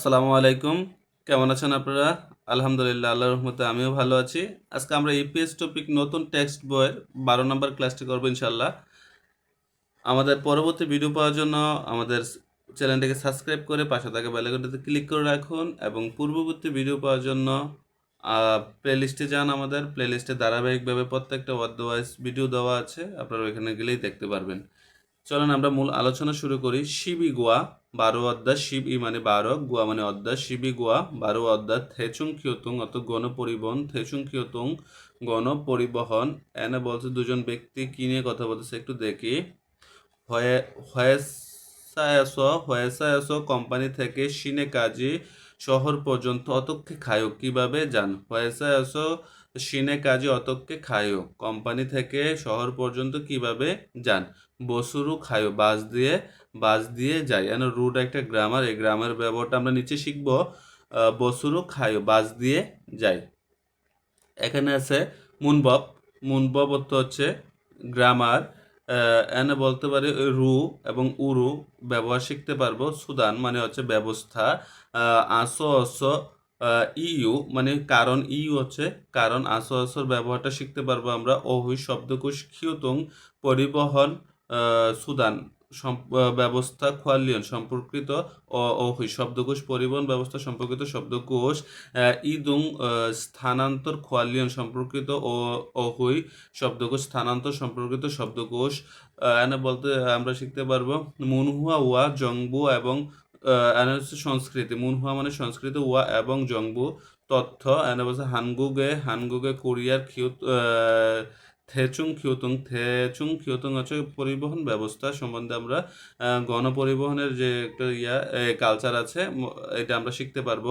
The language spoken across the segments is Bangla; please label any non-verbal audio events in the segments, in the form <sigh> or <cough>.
আসসালামু আলাইকুম। কেমন আছেন আপনারা? আলহামদুলিল্লাহ আল্লাহ রহমতে আমিও ভালো আছি। আজকে আমরা ইপিএস টপিক নতুন টেক্সট বইয়ের বারো নম্বর ক্লাসটি করব ইনশাল্লাহ আমাদের পরবর্তী ভিডিও পাওয়ার জন্য আমাদের চ্যানেলটিকে সাবস্ক্রাইব করে পাশে থাকা বেলাকনটিতে ক্লিক করে রাখুন এবং পূর্ববর্তী ভিডিও পাওয়ার জন্য প্লেলিস্টে যান আমাদের। প্লেলিস্টে ধারাবাহিকভাবে প্রত্যেকটা ওয়াইজ ভিডিও দেওয়া আছে। আপনারা ওইখানে গেলেই দেখতে পারবেন। চলেন আমরা মূল আলোচনা শুরু করি শিবি গোয়া বারো অধ্যায় শিব ই মানে বারো গুয়া মানে অধ্যায় শিবি গোয়া, বারো অধ্যায় থেচুং কিয়তুং অত গণ পরিবহন থেচুং কিয়তুং গণ পরিবহন এনে বলছে দুজন ব্যক্তি কি নিয়ে কথা বলতেছে একটু দেখি। হয়ে, হয়েসায়াস হয়েসায়াস কোম্পানি থেকে সিনে কাজী শহর পর্যন্ত অতক্ষে খায়ক, কীভাবে যান হয়েসায়াস সিনে কাজী অতক্ষে খায়ক, কোম্পানি থেকে শহর পর্যন্ত কীভাবে যান বসুরু খায়ো বাস দিয়ে বাস দিয়ে যাই। এন রুট একটা গ্রামার এই গ্রামার ব্যবহারটা আমরা নিচে শিখব। বসুরু খায়ো বাস দিয়ে যায় এখানে আছে মুনবব। মুনবব অর্থ হচ্ছে গ্রামার এনে বলতে পারি রু এবং উরু ব্যবহার শিখতে পারব। সুদান মানে হচ্ছে ব্যবস্থা। আসো, অসো ইউ মানে কারণ, ইউ হচ্ছে কারণ। আসো আসোর ব্যবহারটা শিখতে পারব আমরা। অহুই শব্দকোষ খিউতুং পরিবহন সুদান। ব্যবস্থা খোয়ালিয়ন সম্পর্কিত অ- অহুই শব্দকোষ পরিবহন ব্যবস্থা সম্পর্কিত শব্দকোষ ইদুং স্থানান্তর খোয়ালিয়ন সম্পর্কিত ও অহুই শব্দকোষ স্থানান্তর সম্পর্কিত শব্দকোষ এনে বলতে আমরা শিখতে পারব মুনহুয়া ওয়া জংবু এবং এনে হচ্ছে সংস্কৃতি। মুনহুয়া মানে সংস্কৃত ওয়া এবং জংবু তথ্য এনে বলছে হানগুগে হানগুগে কোরিয়ার আহ, থেচুং খিউতুং থেচুং খিউতুং হচ্ছে পরিবহন ব্যবস্থা সম্বন্ধে আমরা গণপরিবহনের যে একটা ইয়া কালচার আছে এটা আমরা শিখতে পারব।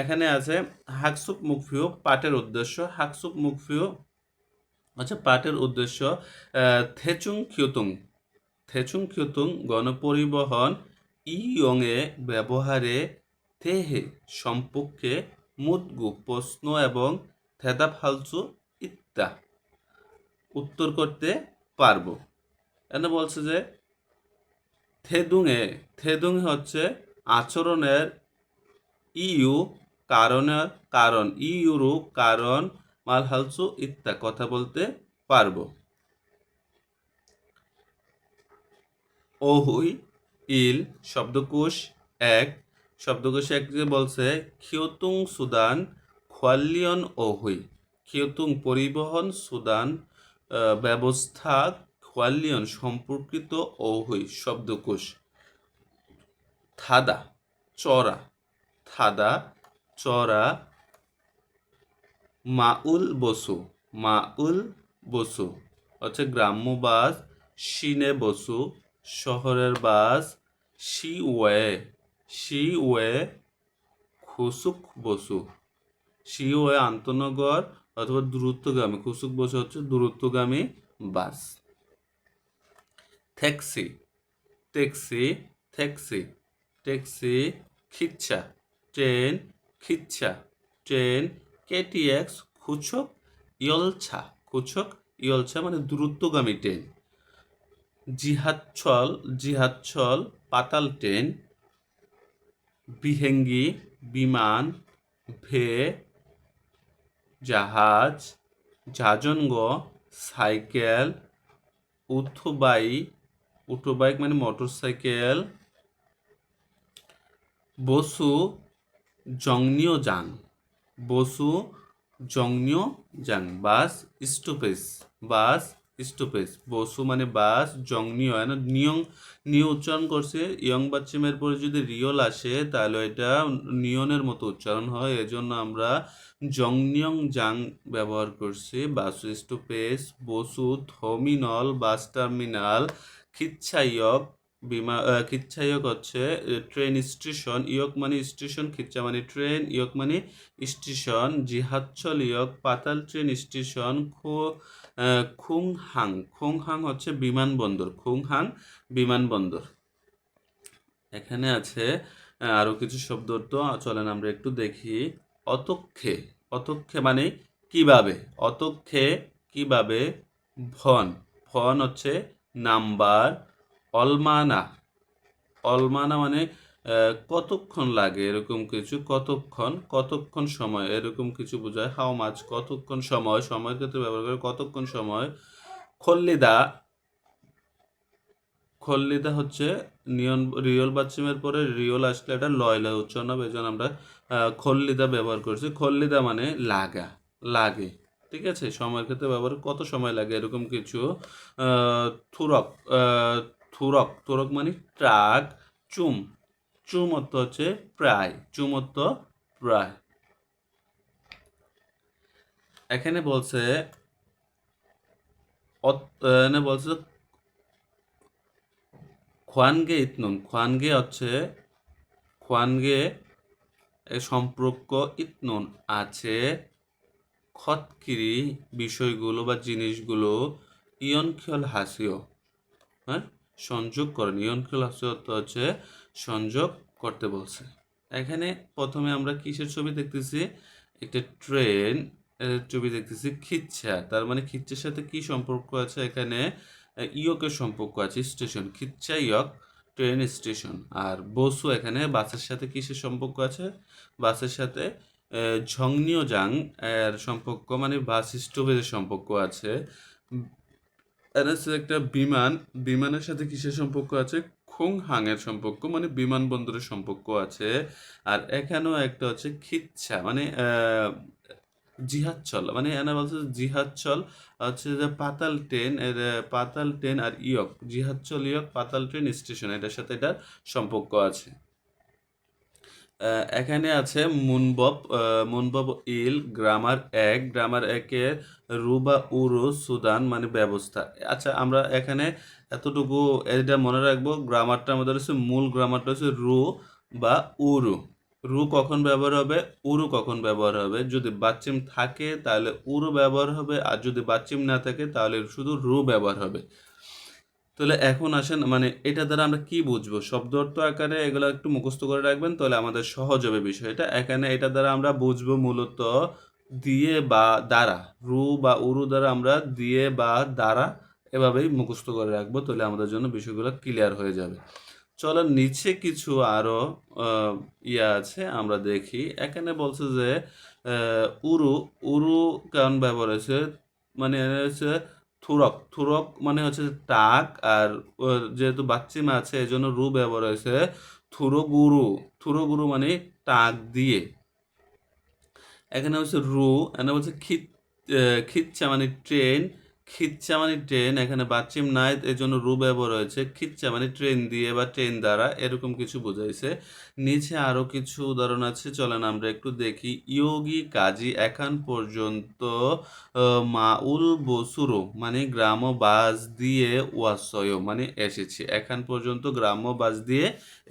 এখানে আছে হাকসুপ মুখফিও পাটের উদ্দেশ্য। হাকসুপ মুখফিও আচ্ছা পাটের উদ্দেশ্য থেচুং খিউতুং থেচুং খিউতুং গণপরিবহন ইয়ংয়ে ব্যবহারে থেহে সম্পর্কে মুদগু, প্রশ্ন এবং থেদা ফালসু ইত্যা উত্তর করতে পারব। এনে বলছে যে, থেদুঙে থেদুঙে হচ্ছে আচরণের ইউ কারণের কারণ। ইউরু কারণ মালহালসু ইত্যা কথা বলতে পারব। ওহুই, ইল, শব্দকোষ এক। শব্দকোষ এক যে বলছে খিয়তুং সুদান খোয়ালিয়ন ওহুই। খিয়তুং পরিবহন সুদান ব্যবস্থা খোয়ালিয়ন, সম্পর্কিত অহৈ, শব্দকোষ, থাদা, চরা, থাদা চড়া মাউল বসু মাউল বসু, হচ্ছে গ্রাম্য বাস, সিনে বসু, শহরের বাস সি ওয়ে সি ওয়ে খুসুক বসু সি ওয়ে আন্তনগর অথবা দূরত্বগামী খুসুক বসু হচ্ছে দূরত্বগামী bus. Taxi taxi taxi taxi খিচ্ছা, train খিচ্ছা, ট্রেন, কেটিএক্স, খুচক, ইয়লছা খুচক, ইয়লছা মানে দূরত্বগামী ট্রেন। জিহাচ্ছল জিহাচ্ছল পাতাল ট্রেন, বিহেঙ্গি, বিমান, ভে জাহাজ জাজনগ সাইকেল, উঠোবাই, উঠোবাইক মানে মোটর সাইকেল বসু জংনিও যান, বসু জংনিও যান, বাস, স্টপেজ, বাস স্টপেজ বসু মানে বাস জংনিও না। নিয়ং নিয় উচ্চারণ করছে ইয়ং বাচ্চিমের পরে যদি রিয়ল আসে তাহলে এটা নিয়নের মতো উচ্চারণ হয়। এজন্য আমরা জংনিয়ং জাং ব্যবহার করছি। বাস স্টপেজ বসু থমিনল বাস টার্মিনাল খিচ্ছাইয়ক বিমা আহ, খিচ্ছাইয়ক হচ্ছে ট্রেন স্টেশন। ইয়ক মানে স্টেশন খিচ্ছা মানে ট্রেন ইয়ক মানে স্টেশন। জিহাচ্ছল ইয়ক পাতাল ট্রেন স্টেশন খো খুংহাং। খুংহাং হচ্ছে বিমানবন্দর। খুংহাং বিমানবন্দর। এখানে আছে আরও কিছু শব্দ তো, চলেন আমরা একটু দেখি। অতক্ষে অতক্ষে মানে কীভাবে? অতক্ষে কীভাবে? ভন। ভন হচ্ছে নাম্বার। অলমানা। অলমানা মানে কতক্ষণ লাগে এরকম কিছু? কতক্ষণ? কতক্ষণ সময়? এরকম কিছু বোঝায়? হাও মাছ কতক্ষণ সময়? সময়ের ক্ষেত্রে ব্যবহার করে কতক্ষণ সময়? খল্লিদা খল্লিদা হচ্ছে নিয়ন রিয়ল বাচ্চিমের পরে রিয়ল আসলে এটা লয়লা উচ্চারণ হবে, এই জন্য আমরা খল্লিদা ব্যবহার করছি। খল্লিদা মানে লাগা, লাগে, ঠিক আছে? সময়ের ক্ষেত্রে ব্যবহার কত সময় লাগে এরকম কিছু? থুরক থুরক থুরক মানে ট্রাক, চুম চুম অর্থ হচ্ছে প্রায় চুম অর্থ প্রায়। এখানে বলছে এখানে বলছে খোয়ানগে ইতনুন, খোয়ানগে হচ্ছে, খোয়ানগে সম্পর্ক ইতনুন আছে, খতকিরি বিষয়গুলো বা জিনিসগুলো ইয়নখিয়ল হাসিও হ্যাঁ? সংযোগ করেন। ইয়নখিয়ল হাসিও হচ্ছে সংযোগ করতে বলছে। এখানে প্রথমে আমরা কিসের ছবি দেখতেছি? একটা ট্রেন ছবি দেখতেছি খিচ্ছা। তার মানে খিচ্ছার সাথে কি সম্পর্ক আছে? এখানে ইয়কের সম্পর্ক আছে, স্টেশন, খিচ্ছা, ইয়ক, ট্রেন, স্টেশন। আর বসু এখানে বাসের সাথে কিসের সম্পর্ক আছে? বাসের সাথে ঝংনিও জাং এর সম্পর্ক মানে বাস স্টপেজের সম্পর্ক আছে। একটা বিমান, বিমানের সাথে কিসের সম্পর্ক আছে? খুংহাং এর সম্পর্ক মানে বিমানবন্দরের সম্পর্ক আছে। আর এখানেও একটা হচ্ছে খিচ্ছা মানে আহ, জিহাদচল মানে এনা বলছে জিহাদচল হচ্ছে যে পাতাল ট্রেন এর পাতাল ট্রেন আর ইয়ক জিহাদচল ইয়ক পাতাল ট্রেন স্টেশন এটার সাথে এটার সম্পর্ক আছে। এখানে আছে মুনবব মুনবব ইল গ্রামার এক গ্রামার একের রুবা উরু সুদান মানে ব্যবস্থা। আচ্ছা আমরা এখানে এতটুকু এটা মনে রাখব গ্রামারটা আমাদের হচ্ছে, মূল গ্রামারটা হচ্ছে রু বা উরু। রু কখন ব্যবহার হবে? উরু কখন ব্যবহার হবে? যদি বাচ্চিম থাকে, তাহলে উরু ব্যবহার হবে, আর যদি বাচ্চিম না থাকে, তাহলে শুধু রু ব্যবহার হবে। তাহলে এখন আসেন মানে এটা দ্বারা আমরা কি বুঝব? শব্দ অর্থ আকারে এগুলো একটু মুখস্থ করে রাখবেন, তাহলে আমাদের সহজ হবে বিষয়টা। এখানে এটা দ্বারা আমরা বুঝব মূলত দিয়ে বা দ্বারা। রু বা উরু দ্বারা আমরা দিয়ে বা দ্বারা এভাবেই মুখস্থ করে রাখব, তাহলে আমাদের জন্য বিষয়গুলো ক্লিয়ার হয়ে যাবে। চলো নিচে কিছু আরও ইয়া আছে, আমরা দেখি। এখানে বলছে যে উরু উরু কেমন ব্যবহার হয়েছে? মানে হচ্ছে থুরক থুরক মানে হচ্ছে টাক, আর যেহেতু বাচ্চিমা আছে এই জন্য রু ব্যবহার হয়েছে থুরগুরু। থুরগুরু মানে টাক দিয়ে। এখানে হচ্ছে রু, এখানে বলছে খিত খিচ্ছা মানে ট্রেন। খিচ্ছা মানে ট্রেন এখানে বাচ্চিম নাই এর জন্য রু ব্যবহার হয়েছে খিচ্ছা মানে ট্রেন দিয়ে বা ট্রেন দ্বারা এরকম কিছু বোঝাইছে। নিচে আরও কিছু উদাহরণ আছে, চলেন আমরা একটু দেখি। ইয়োগী কাজী এখন পর্যন্ত মাউল বসুরো মানে গ্রাম বাস দিয়ে ওয়াসয় মানে এসেছি। এখন পর্যন্ত গ্রাম্য বাস দিয়ে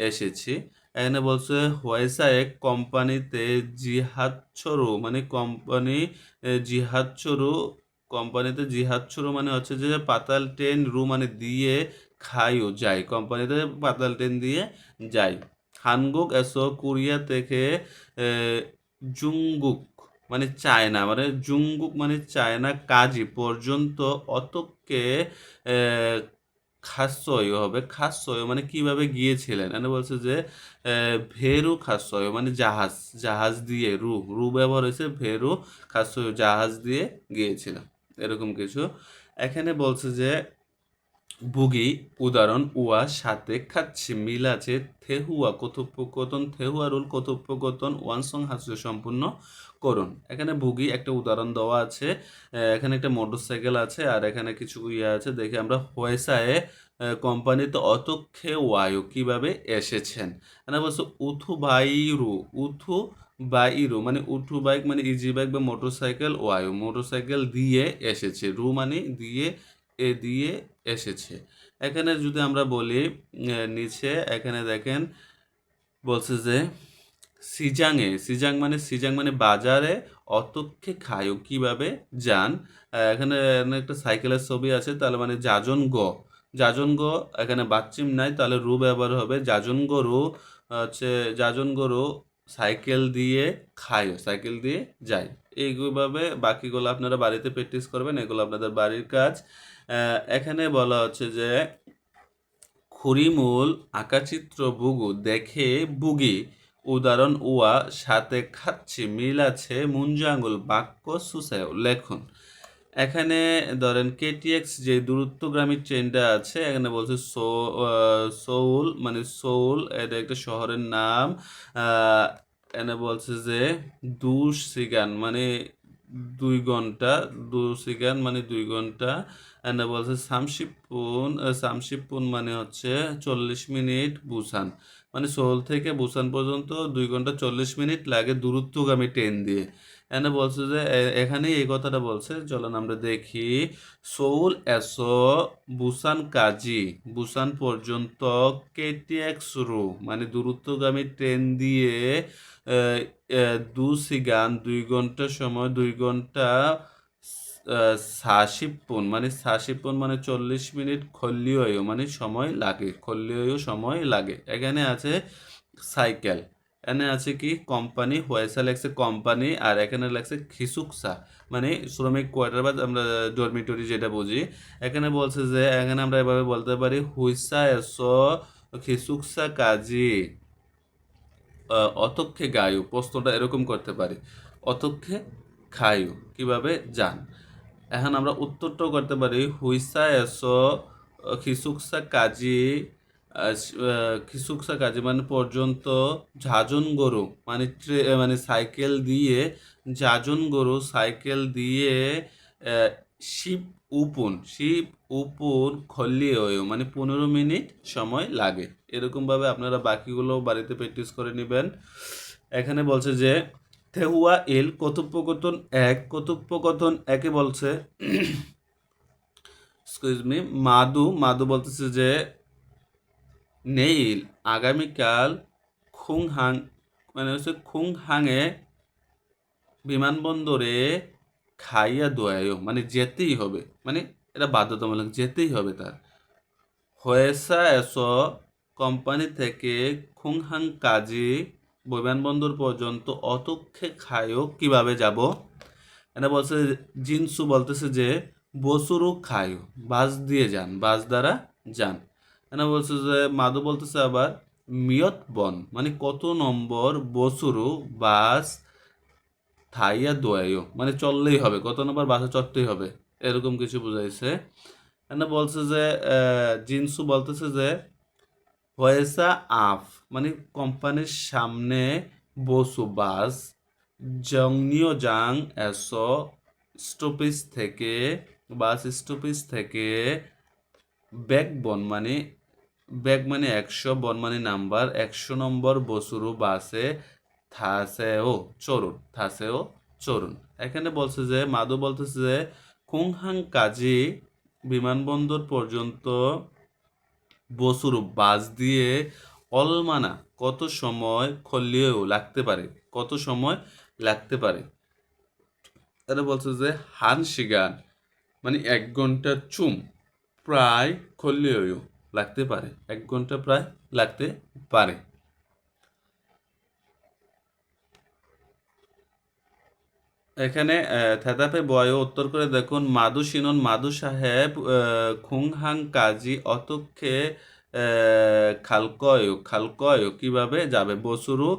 এসেছি। এখানে বলছে হোয়াইসা এক কোম্পানিতে জিহাদছরু মানে কোম্পানি জিহাদছরু কোম্পানিতে জিহাদছরু মানে হচ্ছে যে পাতাল ট্রেন রু মানে দিয়ে খাইও যায় কোম্পানিতে পাতাল ট্রেন দিয়ে যায় হানগুক এসো কোরিয়া থেকে জুঙ্গুক মানে চায়না মানে জুঙ্গুক মানে চায়না কাজী পর্যন্ত অতকে আহ, খাসয় হবে। খাসয় মানে কীভাবে গিয়েছিলেন? এখানে বলছে যে ভেরু খাসয় মানে জাহাজ জাহাজ দিয়ে রু রু ব্যবহার হয়েছে ভেরু খাসয় জাহাজ দিয়ে গিয়েছিলাম। এরকম কিছু। এখানে বলছে যে, বুগি উদাহরণ উয়া সাথে খাচ্ছি, মিল আছে, থেহুয়া, কথোপকথন, থেহুয়া রুল, কথোপকথন, ওয়ান সং হাস্য সম্পূর্ণ করুন। এখানে বুগি একটা উদাহরণ দেওয়া আছে এখানে একটা মোটরসাইকেল আছে, আর এখানে কিছু ইয়ে আছে। দেখে আমরা হোয়েসায়ে কোম্পানিতে অতক্ষে ওয়ায়ু কীভাবে এসেছেন? এখানে বলছে, উথু বাইরু উথু বাইরু মানে উঠু বাইক মানে ইজি বাইক বা মোটরসাইকেল ওয়ায়ু মোটরসাইকেল দিয়ে এসেছে। রু মানে দিয়ে, এ দিয়ে এসেছে। এখানে যদি আমরা বলি নিচে, এখানে দেখেন, বলছে যে, সিজাংয়ে, সিজাং মানে সিজাং মানে বাজারে অতক্ষে খায়ও কীভাবে? যান। এখানে একটা সাইকেলের ছবি আছে, তাহলে মানে যাজন গ। যাজন গ, এখানে বাচ্চিম নাই, তাহলে রু ব্যবহার হবে। যাজন গরু হচ্ছে, যাজন গরু সাইকেল দিয়ে খায়ও সাইকেল দিয়ে যায় এইভাবে বাকিগুলো আপনারা বাড়িতে প্র্যাকটিস করবেন, এগুলো আপনাদের বাড়ির কাজ। এখানে বলা হচ্ছে যে খুরিমূল আঁকাচিত্র বুগু দেখে বুগি, উদাহরণ উয়া, সাথে খাচ্ছি, মিল আছে, মুঞ্জাঙ্গুল, বাক্য সুসায় লেখুন। এখানে ধরেন কেটিএক্স যে দূরত্বগ্রামী ট্রেনটা আছে এখানে বলছে সো সৌল মানে সৌল এটা একটা শহরের নাম এনে বলছে যে দু সিগান মানে দুই ঘণ্টা দু সিগান মানে দুই ঘণ্টা এনে বলছে সামশিপুন আহ, সামশিপুন মানে হচ্ছে চল্লিশ মিনিট বুসান মানে সোল থেকে বুসান পর্যন্ত দুই ঘণ্টা চল্লিশ মিনিট লাগে দূরত্বগামী ট্রেন দিয়ে। এখানে বলছে যে এখানে এই কথাটা বলছে, চলেন আমরা দেখি। সৌল এসো, বুসান কাজী, বুসান পর্যন্ত কেটিএক্স রু মানে দূরত্বগামী ট্রেন দিয়ে দু সিগান, দুই ঘণ্টা সময়, দুই ঘণ্টা সাশিপুন মানে সাশিপুন মানে চল্লিশ মিনিট খল্লিও মানে সময় লাগে খল্লিও সময় লাগে। এখানে আছে সাইকেল। এখানে আছে কি? কোম্পানি হোয়াইসা লেখছে কোম্পানি আর এখানে লেখছে খিসুকসা মানে শ্রমিক কোয়ার্টার বা আমরা ডরমিটরি যেটা বুঝি, এখানে বলছে যে, এখানে আমরা এভাবে বলতে পারি, হুইসা এসো খিসুকসা কাজী। অতক্ষে গায়ু, প্রশ্নটা এরকম করতে পারি। অতক্ষে খায়ু, কীভাবে? যান। এখন আমরা উত্তরটাও করতে পারি, হুইসা এসো খিসুকসা কাজী। কাজী মানে পর্যন্ত ঝাজন গরু মানে মানে সাইকেল দিয়ে যাজন গরু, সাইকেল দিয়ে শিব উপুন শিব উপন খল্লিও মানে পনেরো মিনিট সময় লাগে। এরকমভাবে আপনারা বাকিগুলো বাড়িতে প্র্যাকটিস করে নেবেন। এখানে বলছে যে থেহুয়া এল কথোপকথন এক কথোপকথন একে বলছে <clears throat> এক্সকিউজ মি মাদু মাদু বলতেছে যে নেইল আগামীকাল খুংহাং মানে হচ্ছে খুংহাংয়ে বিমানবন্দরে খাইয়া দোয়ায়ও মানে যেতেই হবে। মানে এটা বাধ্যতামূলক যেতেই হবে তার। হয়েসা এসো কোম্পানি থেকে খুংহাং কাজী বিমানবন্দর পর্যন্ত অতক্ষে খায়ও কীভাবে যাব? এটা বলছে, জিনসু বলতেছে যে, বসুরু খায়ও বাস দিয়ে যান। বাস দ্বারা যান। এটা বলছে যে মাধু বলতেছে আবার, মিয়ত বন। মানে কত নম্বর বসুরু, বাস, থাইয়া দোয়াইও মানে চললেই হবে, কত নম্বর বাসে চড়তেই হবে, এরকম কিছু বুঝাইছে। এখানে বলছে যে জিনসু বলতেছে যে, হয়েসা আফ। মানে কোম্পানির সামনে বসু, বাস, জংনিও জাং, এসো স্টপেজ থেকে, বাস স্টপেজ থেকে, ব্যাকবন মানে ব্যাগ মানে একশো বন মানে নাম্বার একশো নম্বর বসুরু বাসে থাসেও চরুন থাসেও চরুন। এখানে বলছে যে মাধু বলতেছে যে, খুংহাং কাজী বিমানবন্দর পর্যন্ত বসুরু বাস দিয়ে অলমানা কত সময় খল্লিয়েও লাগতে পারে? কত সময় লাগতে পারে? এটা বলছে যে হানসিগান মানে এক ঘণ্টা চুম প্রায় খল্লিয়েও লাগতে পারে। এক ঘণ্টা প্রায় লাগতে পারে। এখানে থেতাপে বয় উত্তর করে দেখুন, মাদু সিনন মাদু সাহেব খুংহাং কাজী অতক্ষে খালকয় খালকয় কীভাবে যাবে? বসুরু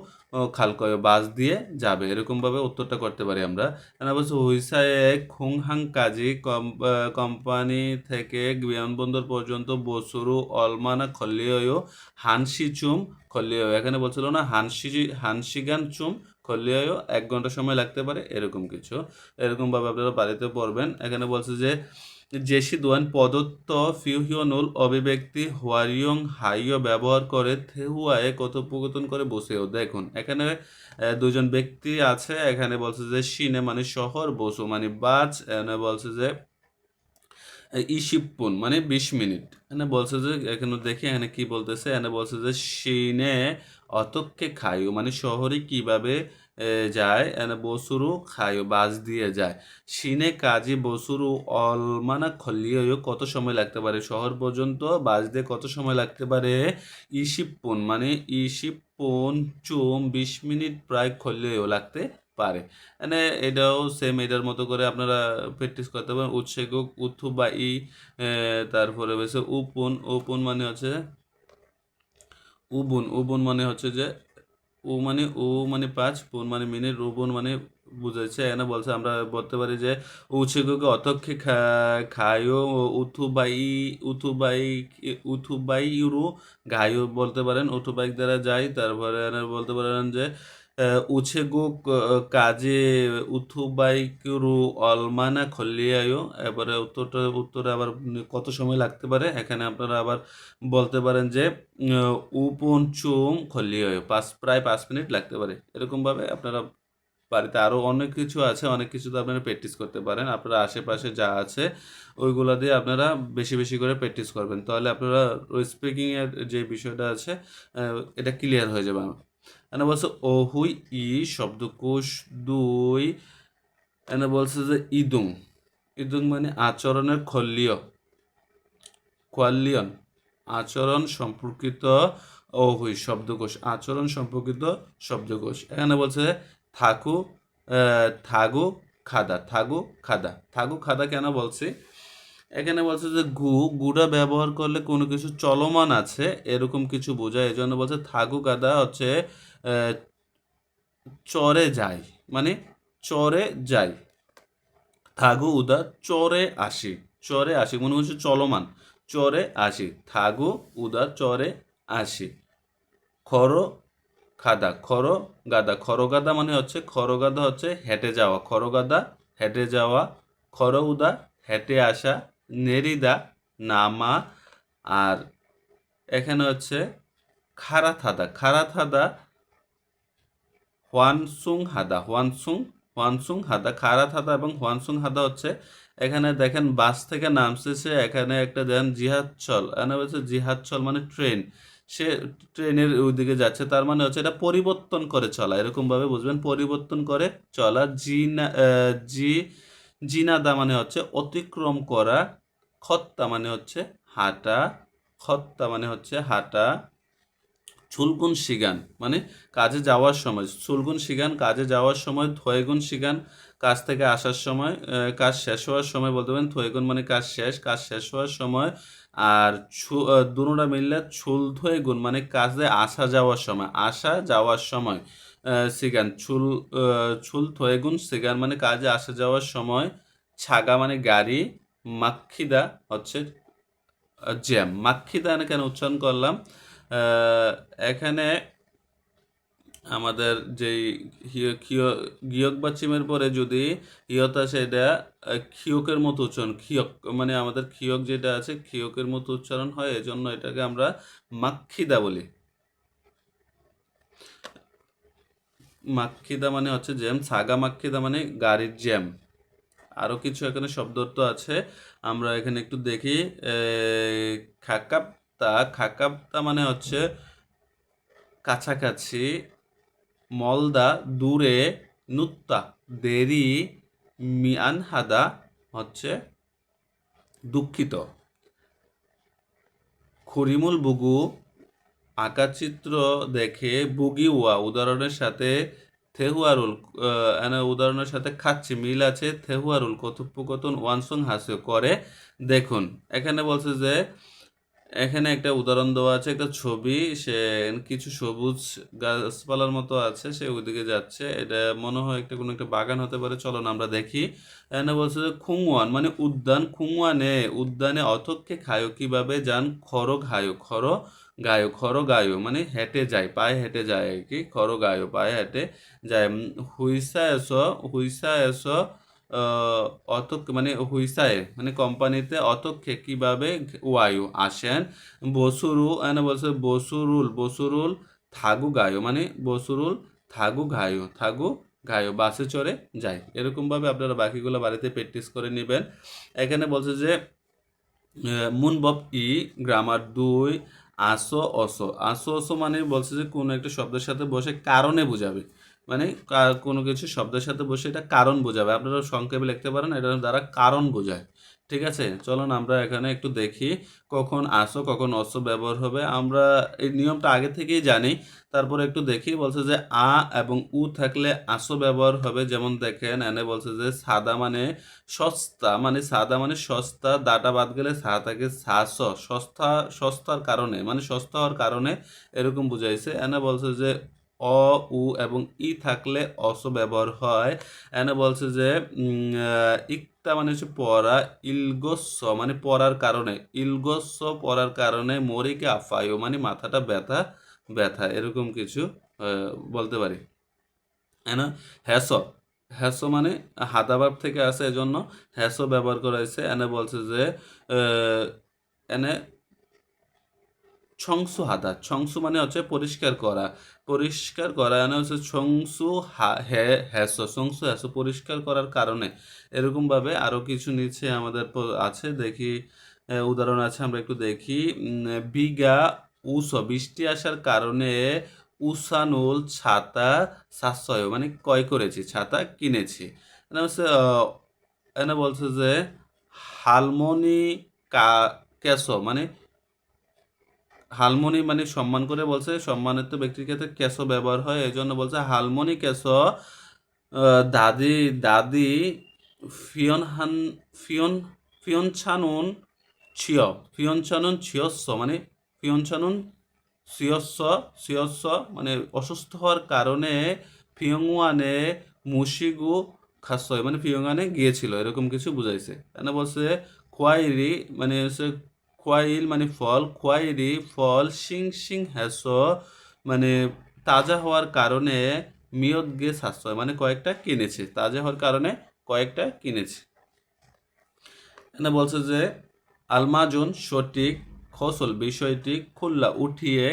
খালকয় বাস দিয়ে যাবে। এরকমভাবে উত্তরটা করতে পারি আমরা। বলছে হুইসায়ে খুংহাং কাজী কম- কোম্পানি থেকে বিমানবন্দর পর্যন্ত বসুরু, অলমানা খল্লিও হানসি চুম খল্লিও এখানে বলছিল না, হানসি হানসিগান চুম খল্লিও এক ঘণ্টা সময় লাগতে পারে, এরকম কিছু। এরকমভাবে আপনারা বাড়িতে পড়বেন। এখানে বলছে যে জেসি দোয়ান প্রদত্ত ফিউহিয়নুল অভিব্যক্তি হোয়ারিয়ং হাইয় ব্যবহার করে থেহুয়ায় কথোপকথন করে বসেও। দেখুন, এখানে দুজন ব্যক্তি আছে। এখানে বলছে যে সিনে মানে শহর বসু মানে বাজ। এখানে বলছে যে ইশিপুন মানে বিশ মিনিট। এখানে বলছে যে, এখানে দেখি এখানে কি বলতেছে। এখানে বলছে যে, সিনে অতক্ষে খাইও মানে শহরে কীভাবে যায় বসুরু খায়ু, বাজ দিয়ে যায়। সিনে কাজী বসুরু অলমানা খল্লিও কত সময় লাগতে পারে? শহর পর্যন্ত বাস দিয়ে কত সময় লাগতে পারে? ইশিপুন মানে ইশিপুন চুম বিশ মিনিট প্রায় খল্লিও লাগতে পারে। মানে এটাও সেম এটার মতো করে আপনারা প্র্যাকটিস করতে পারেন। উৎসেগক উথু বা ই তারপরে হচ্ছে উপুন। উপুন মানে হচ্ছে, উবুন। উবুন মানে হচ্ছে যে উ মানে ও মানে পাঁচ, বোন মানে মিনিট রোবন মানে বুঝাচ্ছে। এখানে বলছে, আমরা বলতে পারি যে উচ্ছেগকে অতক্ষে খায়ও উথুবাই উথুবাই উথুবাই ইউরো গায়ও বলতে পারেন, উথুবাইক দ্বারা যাই, তারপরে বলতে পারেন যে উছেগু কাজে উথুবাইকুরু অলমানা খলিয়ায়ো। এবারে উত্তরটা, উত্তরে আবার কত সময় লাগতে পারে? এখানে আপনারা আবার বলতে পারেন যে উপুন চুম খলিয়ায়ো। পাঁচ, প্রায় পাঁচ মিনিট লাগতে পারে। এরকমভাবে আপনারা বাড়িতে আরও অনেক কিছু আছে। অনেক কিছু তো আপনারা প্র্যাকটিস করতে পারেন। আপনারা আশেপাশে যা আছে, ওইগুলো দিয়ে আপনারা বেশি বেশি করে প্র্যাকটিস করবেন। তাহলে আপনারা স্পিকিংয়ের যে বিষয়টা আছে এটা ক্লিয়ার হয়ে যাবে এনে বলছে অহুই ই শব্দকোষ দুই এনে বলছে যে ইদুং ইদুং মানে আচরণের খল্লীয় কোয়ালিয়ন আচরণ সম্পর্কিত অহুই শব্দকোষ আচরণ সম্পর্কিত শব্দকোষ এখানে বলছে থাকু থাগু খাদা থাগু খাদা থাগু খাদা কেন বলছি এখানে বলছে যে গু, গুড়া ব্যবহার করলে কোনো কিছু চলমান আছে, এরকম কিছু বোঝায় এই জন্য বলছে থাগু কাদা হচ্ছে চরে যায় মানে চরে যাই থাগু উদা চরে আসি চরে আসি, মনে হচ্ছে চলমান, চরে আসি, থাগু উদা চরে আসি। খর খাদা খর গাদা খরগাদা মানে হচ্ছে খরগাদা হচ্ছে হেঁটে যাওয়া খরগাদা হেঁটে যাওয়া, খর উদা হেঁটে আসা নেরিদা, নামা আর এখানে হচ্ছে খারা থাদা খারা থাদা হোয়ানসুং হাদা হোয়ানসুং হোয়ানসুং হাদা খারা হাদা এবং হোয়ানসুং হাদা হচ্ছে এখানে দেখেন বাস থেকে নামছে সে, এখানে একটা দেন জিহাদ চল, এখানে বলছে জিহাদ চল মানে ট্রেন। সে ট্রেনের ওইদিকে যাচ্ছে, তার মানে হচ্ছে এটা পরিবর্তন করে চলা। এরকমভাবে বুঝবেন, পরিবর্তন করে চলা। জি না জি জিনাদা মানে হচ্ছে অতিক্রম করা, খত্তা মানে হচ্ছে হাঁটা, খত্তা মানে হচ্ছে হাঁটা চুলগুন শিগান মানে কাজে যাওয়ার সময় চুলগুন শিগান, কাজে যাওয়ার সময় থয়েগুন শিগান, কাজ থেকে আসার সময় কাজ শেষ হওয়ার সময় বলতে পারেন থয়গুন মানে কাজ শেষ কাজ শেষ হওয়ার সময়, আর দুটা মিললে ছুল থয়গুন মানে কাজে আসা যাওয়ার সময়, আসা যাওয়ার সময়। সিগান, চুল চুল থয়গুন, সিগান মানে কাজে আসা যাওয়ার সময় ছাগা মানে গাড়ি মাক্ষিদা হচ্ছে জ্যাম। মাক্ষিদা কেন উচ্চারণ করলাম? এখানে আমাদের যেই গিয়ক বা চিমের পরে যদি ইয়ত আছে এটা খিয়কের মতো উচ্চারণ খিয়ক মানে আমাদের খিয়ক যেটা আছে খিয়কের মতো উচ্চারণ হয়, এজন্য এটাকে আমরা মাক্ষিদা বলি। মাক্ষিদা মানে হচ্ছে জ্যাম, সাগা মাক্ষিদা মানে গাড়ির জ্যাম। আরও কিছু এখানে শব্দত্ব আছে। আমরা এখানে একটু দেখি। খাকাপ্তা খাকাপ্তা মানে হচ্ছে কাছাকাছি, মলদা, দূরে, নুত্তা, দেরি, মিয়ানহাদা হচ্ছে দুঃখিত। খরিমুল বুগু আঁকাচিত্র দেখে বুগি ওয়া, উদাহরণের সাথে থেহুয়ারুল উদাহরণের সাথে খাচ্ছি, মিল আছে থেহুয়ারুল, কথোপকথন ওয়ানসং হাস্য করে। দেখুন, এখানে বলছে যে, এখানে একটা উদাহরণ দেওয়া আছে, একটা ছবি, সে কিছু সবুজ গাছপালার মতো আছে, সে ওইদিকে যাচ্ছে। এটা মনে হয় একটা কোনো একটা বাগান হতে পারে চলো না আমরা দেখি। এখানে বলছে যে, খুংওয়ান মানে উদ্যান, খুংওয়ানে, উদ্যানে অথক্ষে খায়ো কীভাবে যান খর ঘায়ো খর গায়ো খর গায়ো মানে হেঁটে যায়, পায়ে হেঁটে যায় আর কি খর গায়ো পায়ে হেঁটে যায়। হুইসা এসো হুইসা এসো অত মানে হুইসায় মানে কোম্পানিতে অতক্ষে কীভাবে ওয়ায়ু আসেন? বসুরু এনে বলছে বসুরুল বসুরুল থাগু গায়ো মানে বসুরুল থাগু গায়ো থাগু গায়ো, বাসে চড়ে যায়। এরকমভাবে আপনারা বাকিগুলো বাড়িতে প্র্যাকটিস করে নেবেন। এখানে বলছে যে মুনবব ই গ্রামার দুই আসো, অসো। আসো, অসো মানে বলছে যে কোনো একটা শব্দের সাথে বসে কারণে বোঝাবে। মানে কোনো কিছু শব্দের সাথে বসে এটা কারণ বোঝাবে। আপনারা সংক্ষেপে লিখতে পারেন, এটা দ্বারা কারণ বোঝায়। ঠিক আছে? চলুন আমরা এখানে একটু দেখি কখন আসো, কখন অস ব্যবহার হবে। আমরা এই নিয়মটা আগে থেকেই জানি। তারপরে একটু দেখি, বলছে যে আ এবং উ থাকলে আসো ব্যবহার হবে। যেমন দেখেন, এনে বলছে যে সাদা মানে সস্তা মানে সাদা মানে সস্তা, দাটা বাদ গেলে সা থাকে সাস সস্তা, সস্তার কারণে মানে সস্তা হওয়ার কারণে এরকম বুঝাইছে। এনে বলছে যে অ, উ এবং ই থাকলে অস ব্যবহার হয়। এনে বলছে যে ইকতা মানে হচ্ছে পড়া ইলগস্য মানে পড়ার কারণে। ইলগস্য পড়ার কারণে মরিকে আফায়ু মানে মাথাটা ব্যথা ব্যথা, এরকম কিছু বলতে পারি। এন হ্যাস হ্যাস মানে হাদাবাব থেকে আসে এজন্য হ্যাস ব্যবহার করা হয়েছে। এনে বলছে যে এনে ছংসু হাদা ছংসু মানে হচ্ছে পরিষ্কার করা। পরিষ্কার করা মানে হচ্ছে, ছংসু হা- হে হ্যাস ছংসু হ্যাস পরিষ্কার করার কারণে। এরকমভাবে আরও কিছু নিচে আমাদের আছে, দেখি উদাহরণ আছে, আমরা একটু দেখি। বিঘা, উস, বৃষ্টি আসার কারণে উসানুল ছাতা সাশ্রয় মানে ক্রয় করেছি, ছাতা কিনেছি। হচ্ছে এনে বলছে যে, হালমনি কা কেস মানে হালমনি মানে সম্মান করে বলছে সম্মানিত ব্যক্তির ক্ষেত্রে কেসো ব্যবহার হয় এই জন্য বলছে হালমনি আহ, দাদি দাদি ফিয়ন হান ফিয়ন ফিয়ন ছানুন ছিয় ফিয়ন ছানুন ছিয়স্য মানে ফিয়ন ছানুন সিয়স্য সিয়স্য মানে অসুস্থ হওয়ার কারণে ফিয়ংওয়ানে মুশিগু খাসয় মানে ফিয়ংয়ানে গিয়েছিল এরকম কিছু বুঝাইছে। এখানে বলছে খোয়াইরি মানে হচ্ছে খোয়াইল মানে ফল, খোয়াইরি, ফল, শিং শিং হ্যাস মানে তাজা হওয়ার কারণে মিয়ত গে সাশ্রয় মানে কয়েকটা কিনেছে। তাজা হওয়ার কারণে কয়েকটা কিনেছে। এখানে বলছে যে, আলমাজন সঠিক ফসল বিষয়টি খুল্লা উঠিয়ে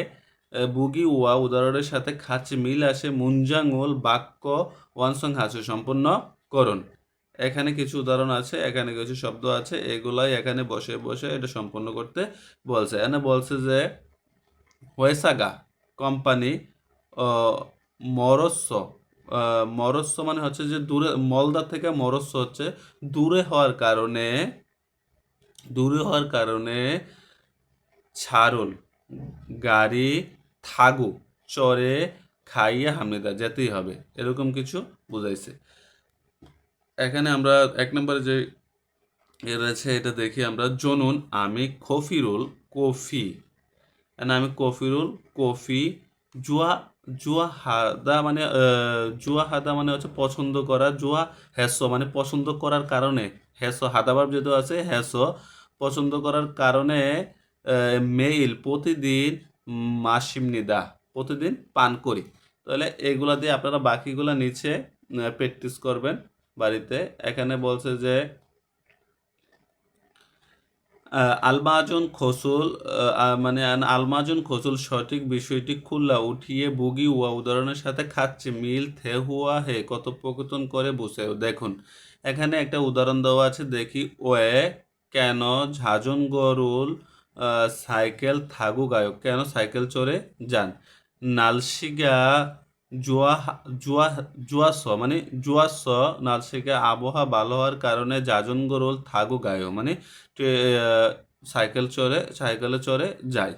বুগি ওয়া উদাহরণের সাথে খাচ্ছে মিল আসে মুঞ্জাঙ্গল বাক্য ওয়ানসং হাসে সম্পূর্ণ করুন। এখানে কিছু উদাহরণ আছে, এখানে কিছু শব্দ আছে, এগুলাই এখানে বসে বসে এটা সম্পন্ন করতে বলছে। এখানে বলছে যে ওয়েসাগা কোম্পানি মরস্য মরস্য মানে হচ্ছে যে দূরে মলদা থেকে মরস্য হচ্ছে দূরে হওয়ার কারণে, দূরে হওয়ার কারণে ছাড়ল গাড়ি থাগু চরে খাইয়া হামনিদা যেতেই হবে। এরকম কিছু বুঝাইছে। এখানে আমরা এক নম্বরে যে এ রয়েছে, এটা দেখি আমরা, জনুন, আমি খফিরুল কফি। আমি কফিরুল, কফি, জুয়া জুয়া হাদা মানে জুয়া হাদা মানে হচ্ছে পছন্দ করা, জুয়া হ্যাস মানে পছন্দ করার কারণে। হ্যাস হাদাবার যেহেতু আছে হ্যাস পছন্দ করার কারণে মেইল প্রতিদিন মাসিম নিদা, প্রতিদিন পান করি। তাহলে এগুলা দিয়ে আপনারা বাকিগুলা নিচে প্র্যাকটিস করবেন। বাড়িতে, এখানে বলছে যে আলমাজন খসুল মানে আলমাজন খসুল সঠিক বিষয়টি খুল্লা, উঠিয়ে বুগি ওয়া উদাহরণের সাথে খাচ্ছে, মিল থে হুয়া হে কথোপকথন করে বসে দেখুন, এখানে একটা উদাহরণ দেওয়া আছে, দেখি, ওয়ে কেন ঝাজন গরুল সাইকেল থাগু গায়ক কেন সাইকেল চড়ে যান? নালশিগা জুয়া জুয়া জুয়াস মানে জুয়াস নালশিগা আবহাওয়া ভালো হওয়ার কারণে যাজন গরুল থাগু গায়ক মানে সাইকেল চড়ে, সাইকেলে চড়ে যায়।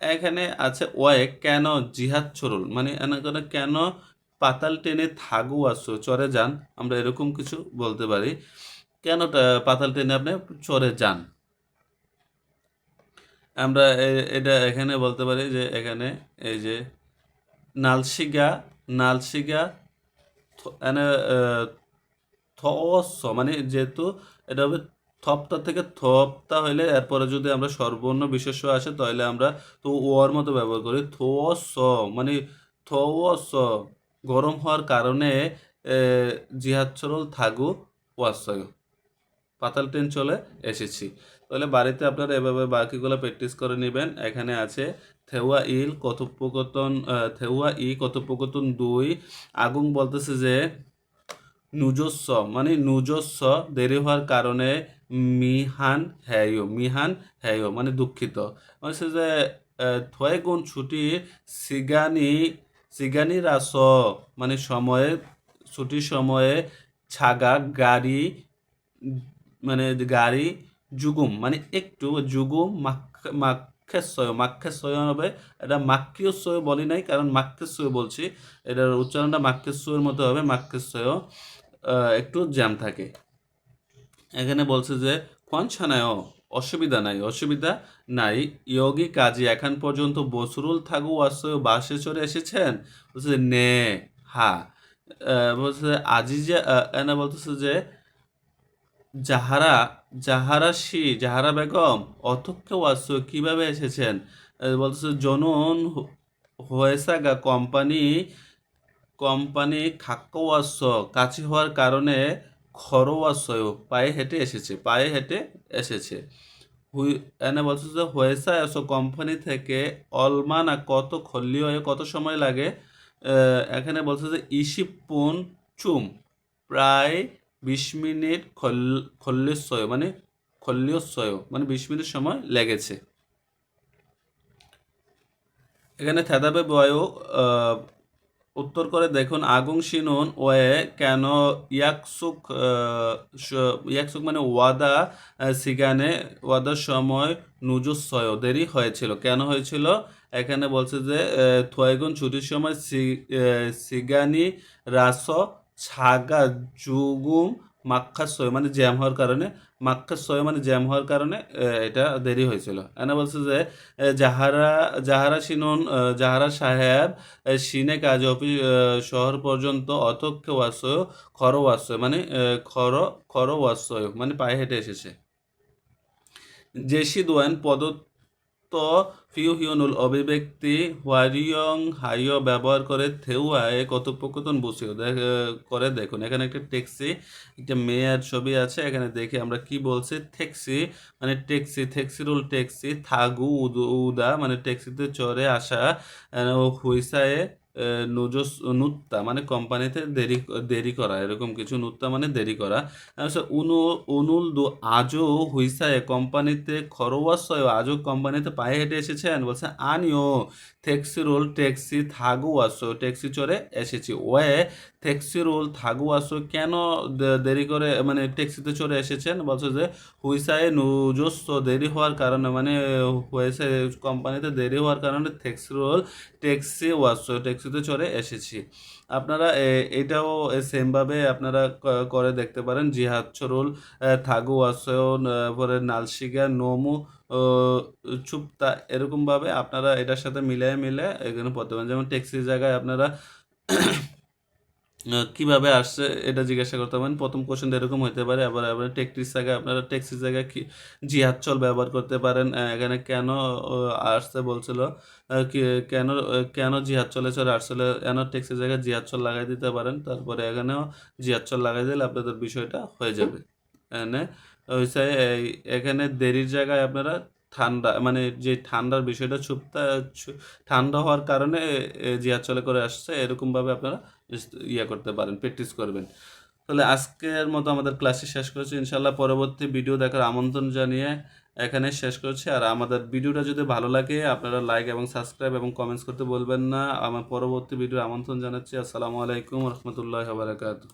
এখানে আছে ওয়ে, কেন জিহাদ চরুল মানে এখানে কেন পাতাল টেনে থাগু আসো চরে যান? আমরা এরকম কিছু বলতে পারি। কেন পাতাল টেনে আপনি চরে যান? আমরা এটা এখানে বলতে পারি যে, এখানে এই যে নালশিগা থ- এনে থস মানে যেহেতু এটা হবে থপতা থেকে থপতা হইলে এরপরে যদি আমরা সর্বর্ণ বিশেষ্য আসে তাহলে আমরা তো ওর মতো ব্যবহার করি। থোস মানে থোস গরম হওয়ার কারণে জিহাদ সরল থাগু ওয়াসয়। পাতাল ট্রেন চলে এসেছি। তাহলে বাড়িতে আপনারা এভাবে বাকিগুলো প্র্যাকটিস করে নেবেন। এখানে আছে থেওয়া ইল কথোপকথন থেওয়া ই কথোপকথন দুই আগুন বলতেছে যে, নিজস্ব মানে নিজস্ব দেরি হওয়ার কারণে মিহান হ্যায়ো মিহান হ্যায়ো মানে দুঃখিত। হচ্ছে যে থয়ে গুণ ছুটি সিগানি সিগানি রাস মানে সময়ে, ছুটির সময়ে ছাগা গাড়ি মানে গাড়ি যুগুম মানে একটু যুগুম মাক্ষেসয় মাক্ষেসয় হবে এটা মাক্কিয়সয় বলি নাই কারণ মাক্ষেসয় বলছি। এটার উচ্চারণটা মাক্ষেসয়ের মতো হবে মাক্ষেসয় একটু জ্যাম থাকে। এখানে বলছে যে কনছানায় অসুবিধা নাই অসুবিধা নাই। ইয়োগী কাজী এখন পর্যন্ত বসরুল থাকু আশ্রয় বাসে চড়ে এসেছেন? বলছে নে হা। বলছে যে, আজিজা আহ, এনা বলতেছে যে যাহারা যাহারা শি যাহারা বেগম অতক্ষ ওয়াসু কীভাবে এসেছেন? বলতেছে, জনন হয়েসাগা কোম্পানি কোম্পানি খাক্কওয়াস কাছে হওয়ার কারণে খরওয়াসয় পায়ে হেঁটে এসেছে, পায়ে হেঁটে এসেছে। হুই এনে বলছে যে হয়েসা এসো কোম্পানি থেকে অলমানা কত খল্লি হয়ে কত সময় লাগে? এখানে বলছে যে ইসিপুন চুম, প্রায় বিশ মিনিট খল খল্লিসয় মানে খল্লিয়সয় মানে বিশ মিনিট সময় লেগেছে। এখানে থেদাবে বয়ও উত্তর করে দেখুন আগুন শিনুন ওয়ে কেন ইয়াকসুক ইয়াকসুক মানে ওয়াদা সিগানে ওয়াদার সময় নুজুসয় দেরি হয়েছিল। কেন হয়েছিল? এখানে বলছে যে আহ, থয়গুন ছুটির সময় সিগানি রাস ছাগা জুগুম মাক্ষাসয় মানে জ্যাম হওয়ার কারণে মাক্ষাসয় মানে জ্যাম হওয়ার কারণে এটা দেরি হয়েছিল। এখানে বলছে যে যাহারা শিনুন আহ, যাহারা সাহেব সিনে কাজ অফিস শহর পর্যন্ত অতক্ষ ওয়াসয় খর ওয়াসয় মানে খর খর ওয়াসয় মানে পায়ে হেঁটে এসেছে। জেসি দোয়ান পদত্ব ফিউ হিউনুল অভিব্যক্তি হোয়ারিয়ং হাইয় ব্যবহার করে থেউয়ায় কথোপকথন বসিও করে দেখুন। এখানে একটা ট্যাক্সি একটা মেয়ের ছবি আছে। এখানে দেখে আমরা কি বলছি? ট্যাক্সি মানে ট্যাক্সি ট্যাক্সিরুল ট্যাক্সি থাগু, উদ- মানে ট্যাক্সিতে চড়ে আসা হুইসায়ে নুজস, নুত্তা মানে কোম্পানিতে দেরি দেরি করা, এরকম কিছু নুত্তা মানে দেরি করা। উনু, উনুল দু আজও হুইসায়ে কোম্পানিতে খরওয়াসয় আজও কোম্পানিতে পায়ে হেঁটে এসেছেন বলছে, আনিও ট্যাক্সি রোল ট্যাক্সি থাগু আসো ট্যাক্সি চড়ে এসেছি। ওয়ে ট্যাক্সি রোল থাগু আসো কেন দেরি করে মানে ট্যাক্সিতে চড়ে এসেছেন? বলছে যে, হুইসায়ে নুজস্ব দেরি হওয়ার কারণে মানে হয়েছে কোম্পানিতে দেরি হওয়ার কারণে ট্যাক্সি রোল ট্যাক্সি ওয়াসো ট্যাক্সিতে চড়ে এসেছি। আপনারা এটাও সেমভাবে আপনারা করে দেখতে পারেন। জিহাদ চরুল থাগু আসয়ন পরে নালশিগা, নোমু চুপতা এরকমভাবে আপনারা এটার সাথে মিলিয়ে মিলে এখানে পড়তে পারেন যেমন ট্যাক্সির জায়গায় আপনারা কীভাবে আসছে এটা জিজ্ঞাসা করতে পারেন প্রথম কোশ্চেন এরকম হতে পারে আবার আবার ট্যাক্সির জায়গায় আপনারা ট্যাক্সির জায়গায় কি চল ব্যবহার করতে পারেন এখানে কেন আসছে বলছিল কেন কেন জিহাদ চলে চলে আসছিল কেন ট্যাক্সির জায়গায় জিহাদ চল লাগাই দিতে পারেন তারপরে এখানেও জিহাদ চল লাগাই দিলে আপনাদের বিষয়টা হয়ে যাবে। এখানে এই এখানে দেরির জায়গায় আপনারা ঠান্ডা মানে যে ঠান্ডার বিষয়টা ছুপতা ঠান্ডা হওয়ার কারণে এ, জিহাদ চলে করে আসছে এরকমভাবে আপনারা ইয়া করতে পারেন প্র্যাকটিস করবেন। তাহলে আজকের মতো আমাদের ক্লাসে শেষ করেছি। ইনশাল্লাহ পরবর্তী ভিডিও দেখার আমন্ত্রণ জানিয়ে এখানে শেষ করছি। আর আমাদের ভিডিওটা যদি ভালো লাগে, আপনারা লাইক এবং সাবস্ক্রাইব এবং কমেন্টস করতে বলবেন না। আমার পরবর্তী ভিডিও আমন্ত্রণ জানাচ্ছি। আসসালামু আলাইকুম রহমতুল্লাহ বারাকাতু